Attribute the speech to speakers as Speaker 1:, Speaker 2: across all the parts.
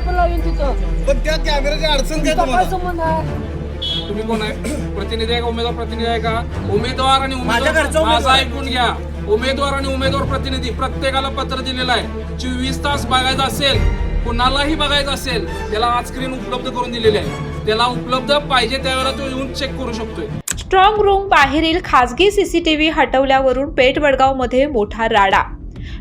Speaker 1: पण लावेल तिथं.
Speaker 2: पण त्या कॅमेऱ्याची अडचण काय
Speaker 1: तिथं काय
Speaker 2: तुम्हाला
Speaker 1: संबंध आहे.
Speaker 3: तुम्ही कोण आहे? प्रतिनिधी आहे का उमेदवार प्रतिनिधी आहे का? उमेदवार आणि
Speaker 2: माझ्या घरचा
Speaker 3: उमेदवार
Speaker 2: उमेदवार.
Speaker 3: माझा ऐकून घ्या. उमेदवार आणि उमेदवार प्रतिनिधी प्रत्येकाला पत्र दिलेलं आहे. चोवीस तास बघायचं असेल कुणालाही बघायचं असेल त्याला आज स्क्रीन उपलब्ध करून दिलेली आहे. त्याला उपलब्ध पाहिजे त्यावेळेला तो येऊन चेक करू शकतोय.
Speaker 4: स्ट्रॉंग रूम बाहेरील खासगी सीसीटीव्ही हटवल्यावरून पेठ वडगावमध्ये मोठा राडा.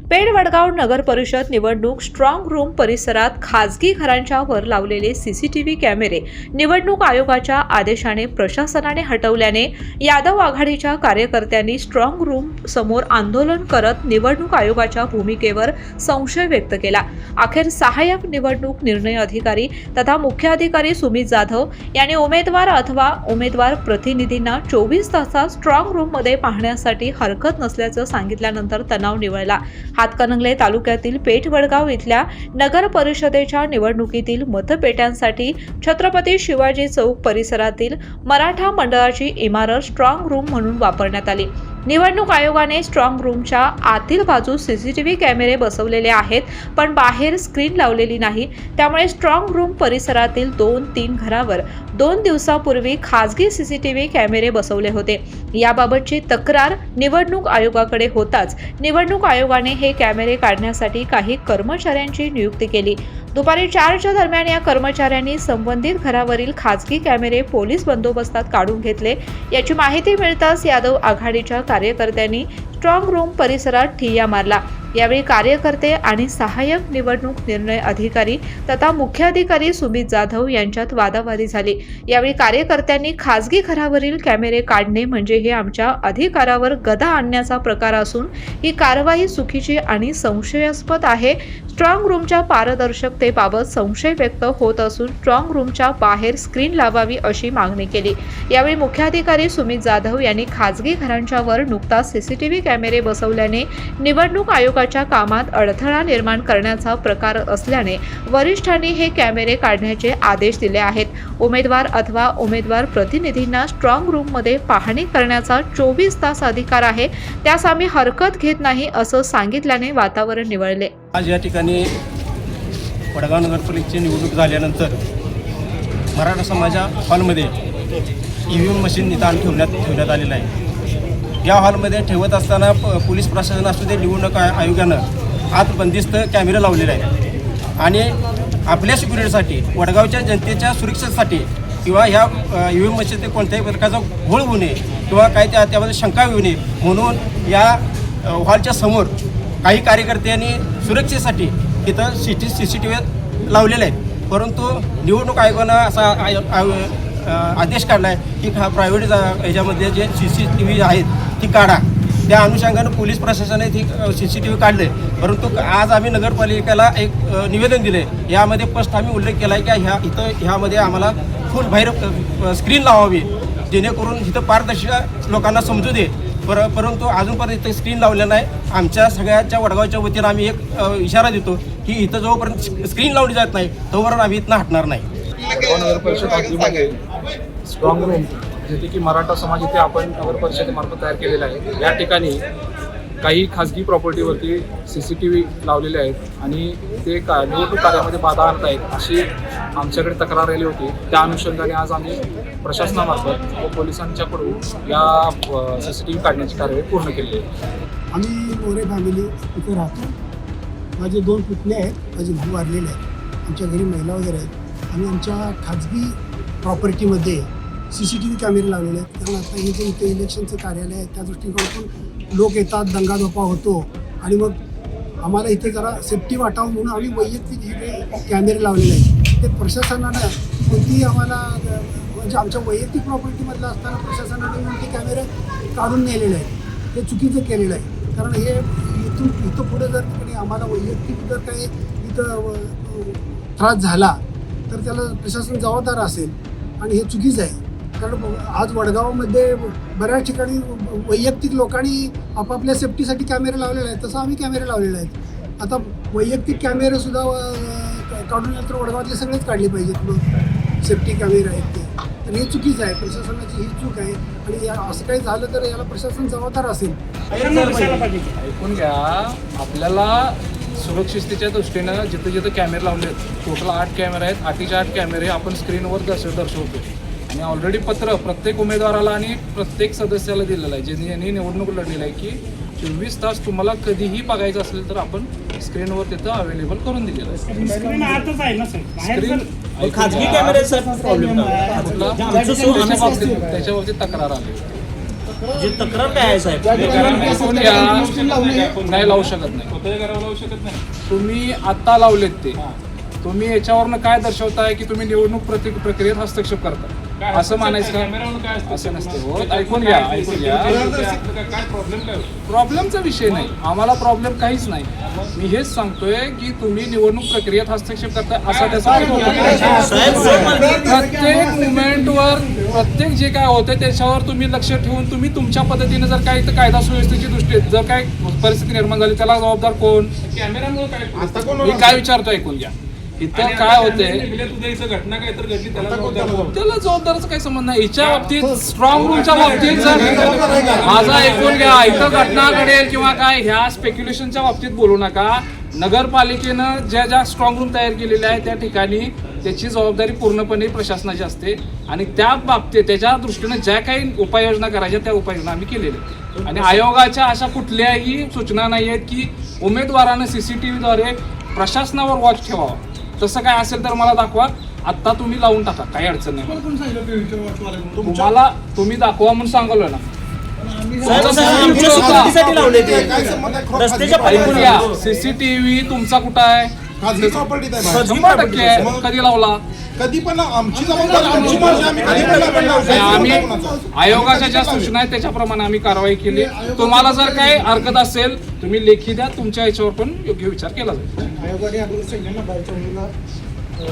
Speaker 4: पेड वडगाव नगर परिषद निवडणूक स्ट्रॉंग रूम परिसरात खासगी घरांच्या वर लावलेले सीसीटीव्ही कॅमेरे निवडणूक आयोगाच्या आदेशाने प्रशासनाने हटवल्याने यादव आघाडीच्या कार्यकर्त्यांनी स्ट्रॉंग रूम समोर आंदोलन करत निवडणूक आयोगाच्या भूमिकेवर संशय व्यक्त केला. अखेर सहाय्यक निवडणूक निर्णय अधिकारी तथा मुख्याधिकारी सुमित जाधव यांनी उमेदवार अथवा उमेदवार प्रतिनिधींना चोवीस तासात स्ट्रॉंग रूममध्ये पाहण्यासाठी हरकत नसल्याचं सांगितल्यानंतर तणाव निवळला. हातकणंगले तालुक्यातील पेठवडगाव इथल्या नगर परिषदेच्या निवडणुकीतील मतपेट्यांसाठी छत्रपती शिवाजी चौक परिसरातील मराठा मंडळाची इमारत स्ट्रॉंग रूम म्हणून वापरण्यात आली. निवडणूक आयोगाने स्ट्रॉंग रूमच्या आतील बाजूस सीसीटीव्ही कॅमेरे बसवलेले आहेत पण बाहेर स्क्रीन लावलेली नाही. त्यामुळे स्ट्रॉंग रूम परिसरातील दोन तीन घरावर दोन दिवसापूर्वी खासगी सीसीटीव्ही कॅमेरे बसवले होते. याबाबतची तक्रार निवडणूक आयोगाकडे होताच. निवडणूक आयोगाने हे कॅमेरे काढण्यासाठी काही कर्मचाऱ्यांची नियुक्ती केली. दुपारी चारच्या दरम्यान या कर्मचाऱ्यांनी संबंधित घरावरील खासगी कॅमेरे पोलीस बंदोबस्तात काढून घेतले. याची माहिती मिळताच यादव आघाडीच्या कार्यकर्त्यांनी स्ट्रॉंग रूम परिसरात ठिय्या मारला. यावेळी कार्यकर्ते आणि सहाय्यक निवडणूक निर्णय अधिकारी तथा मुख्याधिकारी सुमित जाधव यांच्यात वादावादी झाली. यावेळी कार्यकर्त्यांनी खासगी घरावरील कॅमेरे काढणे म्हणजे हे आमच्या अधिकारावर गदा आणण्याचा प्रकार असून ही कारवाई चुकीची आणि संशयास्पद आहे. स्ट्रॉंग रूमच्या पारदर्शकतेबाबत संशय व्यक्त होत असून स्ट्रॉंग रूमच्या बाहेर स्क्रीन लावावी अशी मागणी केली. यावेळी मुख्याधिकारी सुमित जाधव यांनी खासगी घरांच्या वर नुकताच सीसीटीव्ही कॅमेरे बसवल्याने निवडणूक आयोग आयोगाच्या कामात अडथळा निर्माण करण्याचा प्रकार असल्याने वरिष्ठांनी हे कॅमेरे काढण्याचे आदेश दिले आहेत. उमेदवार अथवा उमेदवार प्रतिनिधींना स्ट्रॉंग रूममध्ये पाहणी करण्याचा चोवीस तास अधिकार आहे. त्यास आम्ही हरकत घेत नाही असं सांगितल्याने वातावरण निवळले.
Speaker 5: आज या ठिकाणी वडगाव नगरपालिकेची निवडणूक झाल्यानंतर मराठा समाजा हॉलमध्ये ई व्ही एम मशीन निदान ठेवण्यात ठेवण्यात आलेलं आहे. या हॉलमध्ये ठेवत असताना प पोलीस प्रशासन असू दे निवडणूक आयोगानं आत बंदिस्त कॅमेरे लावलेले आहेत. आणि आपल्या सिक्युरिटीसाठी वडगावच्या जनतेच्या सुरक्षेसाठी किंवा ह्या ई व्ही एम मशीन कोणत्याही प्रकारचा घोळ होऊ नये किंवा काही त्या त्यामध्ये शंका येऊ नये म्हणून या हॉलच्या समोर काही कार्यकर्त्यांनी सुरक्षेसाठी इथं C T C C T V लावलेले आहेत. परंतु निवडणूक आयोगानं असा आय आय- आदेश काढला आहे की हा प्रायव्हेट याच्यामध्ये जे सी सी टी व्ही आहेत ती काढा. त्या अनुषंगानं पोलीस प्रशासनाने ती सी सी टी व्ही काढले परंतु आज आम्ही नगरपालिकेला एक निवेदन दिले यामध्ये स्पष्ट आम्ही उल्लेख केला आहे की ह्या इथं ह्यामध्ये आम्हाला फुल बाहेर स्क्रीन लावावी. जेणेकरून इथं पारदर्शक लोकांना समजू दे. पर परंतु अजूनपर्यंत इथं स्क्रीन लावलेलं नाही. आमच्या सगळ्याच्या वडगावच्या वतीनं आम्ही एक इशारा देतो की इथं जोपर्यंत स्क्रीन लावली जात नाही तोपर्यंत आम्ही इथनं हटणार नाही.
Speaker 3: स्ट्रॉंग जसे की मराठा समाज इथे आपण नगर परिषदेमार्फत तयार केलेला आहे. या ठिकाणी काही खाजगी प्रॉपर्टीवरती सी सी टी व्ही लावलेले आहेत आणि ते का निवडणूक कार्यामध्ये बाधा आणत आहेत अशी आमच्याकडे तक्रार आली होती. त्या अनुषंगाने आज आम्ही प्रशासनामार्फत व पोलिसांच्याकडून या सी सी टी व्ही काढण्याची कार्यवाही पूर्ण केली आहे.
Speaker 6: आम्ही मोरे फॅमिली इथे राहतो. माझे दोन पुतणे आहेत. माझे भाऊ वारलेले आहेत. आमच्या घरी महिला वगैरे आहेत. आणि आमच्या खाजगी प्रॉपर्टीमध्ये सी सी टी व्ही कॅमेरे लावलेले आहेत. कारण आता हे जे इथे इलेक्शनचं कार्यालय आहे त्या दृष्टिकोनातून लोक येतात दंगाधोपा होतो. आणि मग आम्हाला इथे जरा सेफ्टी वाटावं म्हणून आम्ही वैयक्तिक इथे कॅमेरे लावलेले आहेत ते प्रशासनानं कोणतीही आम्हाला म्हणजे आमच्या वैयक्तिक प्रॉपर्टीमधलं असताना प्रशासनाने ते कॅमेरे काढून नेलेले आहेत. हे चुकीचं केलेलं आहे. कारण हे इथून इथं पुढे जर तिकडे आम्हाला वैयक्तिक जर काही इथं त्रास झाला तर त्याला प्रशासन जबाबदार असेल. आणि हे चुकीचं आहे. कारण आज वडगावमध्ये बऱ्याच ठिकाणी वैयक्तिक लोकांनी आपापल्या सेफ्टीसाठी कॅमेरे लावलेले आहेत तसं आम्ही कॅमेरे लावलेले आहेत. आता वैयक्तिक कॅमेरे सुद्धा अ, काढून तर वडगावातले सगळेच काढले पाहिजेत. मग सेफ्टी कॅमेरे आहेत ते. तर हे चुकीचं आहे. प्रशासनाची ही चूक आहे. आणि या असं काही झालं तर याला प्रशासन जबाबदार असेल.
Speaker 3: ऐकून घ्या. आपल्याला सुरक्षिततेच्या दृष्टीनं जिथे जिथे कॅमेरे लावले आहेत टोटल आठ कॅमेरे आहेत. आठीचे आठ कॅमेरे आपण स्क्रीनवर दर्शव दर्शवतो आणि ऑलरेडी पत्र प्रत्येक उमेदवाराला आणि प्रत्येक सदस्याला दिलेलं आहे. ज्यांनी यांनी निवडणूक लढलेलं आहे की चोवीस तास तुम्हाला कधीही बघायचं असेल तर आपण स्क्रीनवर तिथं अवेलेबल करून दिलेलं आहे.
Speaker 1: स्क्रीन आतच आहे ना सर बाहेर
Speaker 3: स्क्रीन
Speaker 1: जर-
Speaker 2: खाजगी कॅमेऱ्याचा प्रॉब्लेम
Speaker 3: कुठला? त्याच्या बाबतीत तक्रार आली.
Speaker 2: जे तक्रार काय आहे साहेब.
Speaker 3: नाही. लावू शकत नाही. तुम्ही आता लावलेत ते. तुम्ही याच्यावरनं काय दर्शवताय की तुम्ही निवडणूक प्रक्रियेत हस्तक्षेप करता? असं म्हणायचं असं नसते हो. ऐकून घ्या ऐकून घ्या. प्रॉब्लेमचा विषय नाही. आम्हाला प्रॉब्लेम काहीच नाही. मी हेच सांगतोय की तुम्ही निवडणूक प्रक्रियेत हस्तक्षेप करताय असा त्याचा प्रत्येक मुवमेंटवर प्रत्येक जे काय होतं त्याच्यावर तुम्ही लक्ष ठेवून तुम्ही तुमच्या पद्धतीने जर काही इथं कायदा सुव्यवस्थेची दृष्टी जर काय परिस्थिती निर्माण झाली त्याला जबाबदार कोण? मी काय विचारतो ऐकून घ्या. इथं काय होतंय?
Speaker 7: घटना काय तर घडली त्याला जबाबदार
Speaker 3: त्याला जबाबदाराचा काही संबंध नाही. हिच्या बाबतीत स्ट्रॉंग रूमच्या बाबतीत जर माझा ऐकून घ्या इथं घटना घडेल किंवा काय ह्या स्पेक्युलेशनच्या बाबतीत बोलू नका. नगरपालिकेनं ज्या ज्या स्ट्रॉंग रूम तयार केलेल्या आहेत त्या ठिकाणी त्याची जबाबदारी पूर्णपणे प्रशासनाची असते. आणि त्या बाबतीत त्याच्या दृष्टीनं ज्या काही उपाययोजना करायच्या त्या उपाययोजना आम्ही केलेल्या. आणि आयोगाच्या अशा कुठल्याही सूचना नाही आहेत की उमेदवारानं सीसीटीव्हीद्वारे प्रशासनावर वॉच ठेवावा. तसं काय असेल तर मला दाखवा. आत्ता तुम्ही लावून टाका काही अडचण नाही. तुम्हाला तुम्ही दाखवा म्हणून सांगलो ना.
Speaker 2: साहेब, साहेब, आमच्या सिक्युरिटीसाठी लावले ते. रस्त्याच्या
Speaker 3: ऐकून
Speaker 2: पलीकडे
Speaker 3: घ्या सीसीटीव्ही तुमचा कुठं आहे?
Speaker 8: खाजगी प्रॉपर्टीत आहे. बाहेर.
Speaker 3: शंभर टक्के आहे. कधी लावला?
Speaker 8: कधी पण आमची जबाबदारी आमची आम्ही कधी पण लावणार नाही.
Speaker 3: आम्ही
Speaker 8: कोणाचा?
Speaker 3: आयोगाच्या ज्या सूचना आहेत त्याच्याप्रमाणे आम्ही कारवाई केली. तुम्हाला जर काही हरकत असेल तुम्ही लेखी द्या. तुमच्या याच्यावर पण योग्य विचार केला जाईल.
Speaker 6: आयोगाने अगोदर सांगितलं बाहेरच्या मुलीला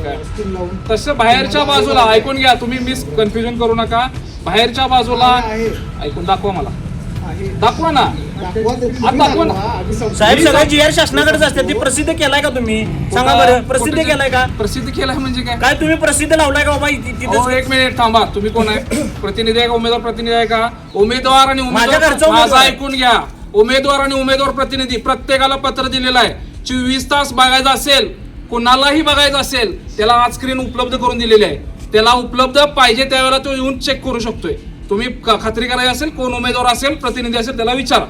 Speaker 3: काय?
Speaker 6: स्क्रीन लावून.
Speaker 3: तसं बाहेरच्या बाजूला ऐकून घ्या. तुम्ही मिस कन्फ्युजन करू नका. बाहेरच्या बाजूला
Speaker 6: आहे.
Speaker 3: ऐकून दाखवा मला.
Speaker 6: आहे.
Speaker 3: दाखवा ना.
Speaker 2: साहेब सगळं जी आर शासनाकडेच असते. ती प्रसिद्ध केलाय का तुम्ही? सांगा बरं प्रसिद्ध केलाय का?
Speaker 3: प्रसिद्ध केलाय म्हणजे काय?
Speaker 2: काय तुम्ही प्रसिद्ध लावलाय का बाबा तिथं
Speaker 3: एक मिनिट थांबा. तुम्ही कोण आहे? प्रतिनिधी आहे का उमेदवार प्रतिनिधी आहे का? उमेदवार आणि
Speaker 2: माझ्या
Speaker 3: उमेदवार
Speaker 2: घरचा
Speaker 3: माझं. ऐकून घ्या. उमेदवार आणि उमेदवार प्रतिनिधी प्रत्येकाला पत्र दिलेलं आहे. चोवीस तास बघायचं असेल कोणालाही बघायचं असेल त्याला आज स्क्रीन उपलब्ध करून दिलेली आहे. त्याला उपलब्ध पाहिजे त्यावेळेला तो येऊन चेक करू शकतोय. तुम्ही खात्री करायची असेल कोण उमेदवार असेल प्रतिनिधी असेल त्याला विचारा.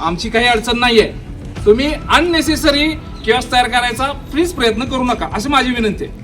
Speaker 3: आमची काही अडचण नाही आहे तुम्ही अननेसेसरी किओस तयार करायचा प्लीज प्रयत्न करू नका अशी माझी विनंती आहे.